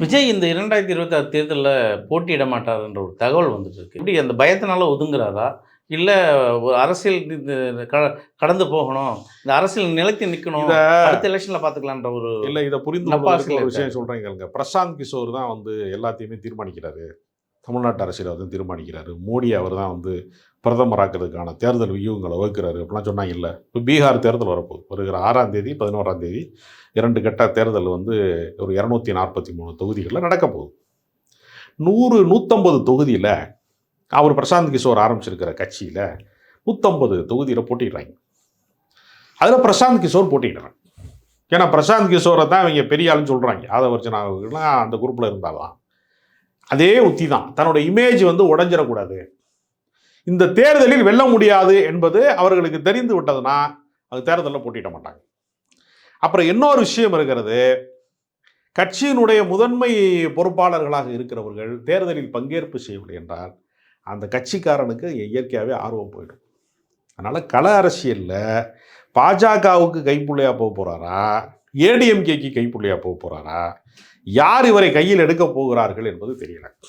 விஜய் இந்த இரண்டாயிரத்தி இருபத்தாறு தேர்தலில் போட்டியிட மாட்டாருன்ற ஒரு தகவல் வந்துட்டு இருக்கு இப்படி அந்த பயத்தினால ஒதுங்குறாரா? இல்லை ஒரு அரசியல் க- கடந்து போகணும். இந்த அரசியல் நிலைத்து நிற்கணும் அடுத்த எலெக்ஷனில் பார்த்துக்கலான்ற ஒரு இல்ல இதை புரிந்து விஷயம் கேளுங்க. பிரசாந்த் கிஷோர் தான் வந்து எல்லாத்தையுமே தீர்மானிக்கிறாரு. தமிழ்நாட்டு அரசியலை வந்து தீர்மானிக்கிறாரு. மோடி அவர் தான் வந்து பிரதமராக்கிறதுக்கான தேர்தல் வியூகங்களை வகுக்கிறாரு அப்படிலாம் சொன்னாங்க. இல்லை இப்போ பீகார் தேர்தல் வரப்போகுது. வருகிற ஆறாம் தேதி பதினோராம் தேதி இரண்டு கட்ட தேர்தல் வந்து ஒரு இரநூத்தி நாற்பத்தி மூணு தொகுதிகளில் நடக்க போகுது. நூறு நூற்றம்பது தொகுதியில் அவர் பிரசாந்த் கிஷோர் ஆரம்பிச்சிருக்கிற கட்சியில் நூற்றம்பது தொகுதியில் போட்டிடுறாங்க அதில் பிரசாந்த் கிஷோர் போட்டிடுறாங்க ஏன்னா பிரசாந்த் கிஷோரை தான் இவங்க பெரிய ஆளுன்னு சொல்கிறாங்க ஆதவர்ஜனாவுக்குலாம் அந்த குரூப்பில் இருந்தாலாம் அதே உத்தி தான் தன்னோட இமேஜ் வந்து உடஞ்சிடக்கூடாது. இந்த தேர்தலில் வெல்ல முடியாது என்பது அவர்களுக்கு தெரிந்து விட்டதுன்னா அது தேர்தலில் போட்டிட மாட்டாங்க. அப்புறம் இன்னொரு விஷயம் இருக்கிறது. கட்சியினுடைய முதன்மை பொறுப்பாளர்களாக இருக்கிறவர்கள் தேர்தலில் பங்கேற்பு செய்யவில்லை என்றால் அந்த கட்சிக்காரனுக்கு இயற்கையாகவே ஆர்வம் போயிடும். அதனால் கள அரசியலில் பாஜகவுக்கு கைப்புள்ளையாக போக போகிறாரா ஏடிஎம்கேக்கு கைப்புள்ளியாக போக போகிறாரா யார் இவரை கையில் எடுக்க போகிறார்கள் என்பது தெரியல.